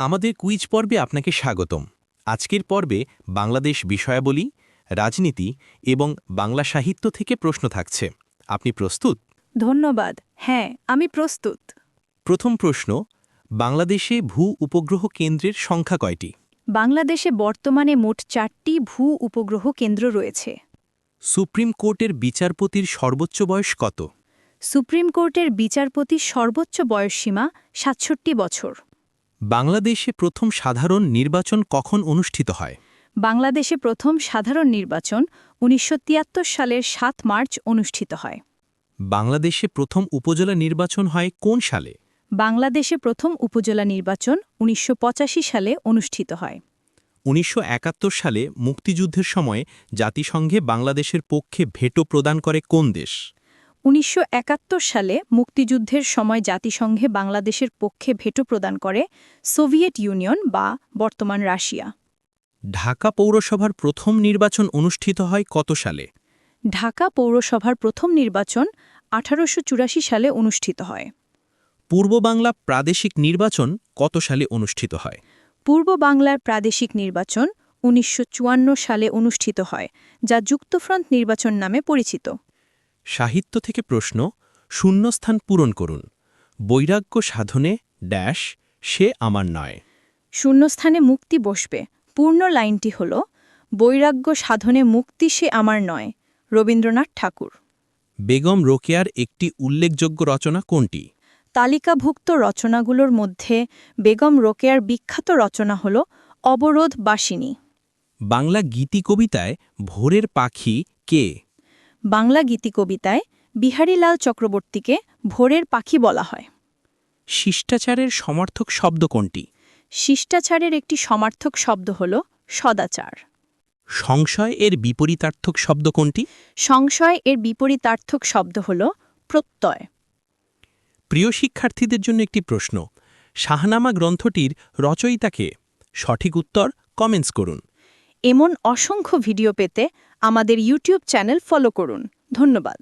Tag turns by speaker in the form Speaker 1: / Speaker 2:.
Speaker 1: আমাদের কুইজ পর্বে আপনাকে স্বাগতম। আজকের পর্বে বাংলাদেশ বিষয়াবলী রাজনীতি এবং বাংলা সাহিত্য থেকে প্রশ্ন থাকছে। আপনি প্রস্তুত?
Speaker 2: ধন্যবাদ। হ্যাঁ আমি প্রস্তুত।
Speaker 1: প্রথম প্রশ্ন বাংলাদেশে ভূ উপগ্রহ কেন্দ্রের সংখ্যা কয়টি?
Speaker 2: বাংলাদেশে বর্তমানে মোট চারটি ভূ উপগ্রহ কেন্দ্র রয়েছে।
Speaker 1: সুপ্রিম কোর্টের বিচারপতির সর্বোচ্চ বয়স কত?
Speaker 2: সুপ্রিম কোর্টের বিচারপতির সর্বোচ্চ বয়সসীমা সাতষট্টি বছর।
Speaker 1: বাংলাদেশে প্রথম সাধারণ নির্বাচন কখন অনুষ্ঠিত হয়?
Speaker 2: বাংলাদেশে প্রথম সাধারণ নির্বাচন উনিশশো সালের সাত মার্চ অনুষ্ঠিত হয়।
Speaker 1: বাংলাদেশে প্রথম উপজেলা নির্বাচন হয় কোন সালে?
Speaker 2: বাংলাদেশে প্রথম উপজেলা নির্বাচন উনিশশো পঁচাশি সালে অনুষ্ঠিত হয়।
Speaker 1: উনিশশো একাত্তর সালে মুক্তিযুদ্ধের সময় জাতিসংঘে বাংলাদেশের পক্ষে ভেটো প্রদান করে কোন দেশ?
Speaker 2: উনিশশো একাত্তর সালে মুক্তিযুদ্ধের সময় জাতিসংঘে বাংলাদেশের পক্ষে ভেটো প্রদান করে সোভিয়েট ইউনিয়ন বা বর্তমান রাশিয়া।
Speaker 1: ঢাকা পৌরসভার প্রথম নির্বাচন অনুষ্ঠিত হয় কত সালে?
Speaker 2: ঢাকা পৌরসভার প্রথম নির্বাচন আঠারোশ চুরাশি সালে অনুষ্ঠিত হয়।
Speaker 1: পূর্ব বাংলা প্রাদেশিক নির্বাচন কত সালে অনুষ্ঠিত হয়?
Speaker 2: পূর্ব বাংলার প্রাদেশিক নির্বাচন উনিশশো চুয়ান্ন সালে অনুষ্ঠিত হয় যা যুক্তফ্রন্ট নির্বাচন নামে পরিচিত।
Speaker 1: সাহিত্য থেকে প্রশ্ন শূন্যস্থান পূরণ করুন। বৈরাগ্য সাধনে ড্যাশ সে আমার নয়।
Speaker 2: শূন্যস্থানে মুক্তি বসবে। পূর্ণ লাইনটি হল বৈরাগ্য সাধনে মুক্তি সে আমার নয়। রবীন্দ্রনাথ ঠাকুর।
Speaker 1: বেগম রোকেয়ার একটি উল্লেখযোগ্য রচনা কোনটি?
Speaker 2: তালিকাভুক্ত রচনাগুলোর মধ্যে বেগম রোকেয়ার বিখ্যাত রচনা হল অবরোধ বাসিনী।
Speaker 1: বাংলা গীতি কবিতায় ভোরের পাখি কে?
Speaker 2: বাংলা গীতিকবিতায় বিহারীলাল চক্রবর্তীকে ভোরের পাখি বলা হয়।
Speaker 1: শিষ্টাচারের সমর্থক শব্দ কোনটি?
Speaker 2: শিষ্টাচারের একটি সমার্থক শব্দ হল সদাচার।
Speaker 1: সংশয় এর বিপরীতার্থক শব্দ কোনটি?
Speaker 2: সংশয় এর বিপরীতার্থক শব্দ হল প্রত্যয়।
Speaker 1: প্রিয় শিক্ষার্থীদের জন্য একটি প্রশ্ন। শাহনামা গ্রন্থটির রচয়িতাকে সঠিক উত্তর কমেন্টস করুন।
Speaker 2: এমন অসংখ্য ভিডিও পেতে আমাদের ইউটিউব চ্যানেল ফলো করুন। ধন্যবাদ।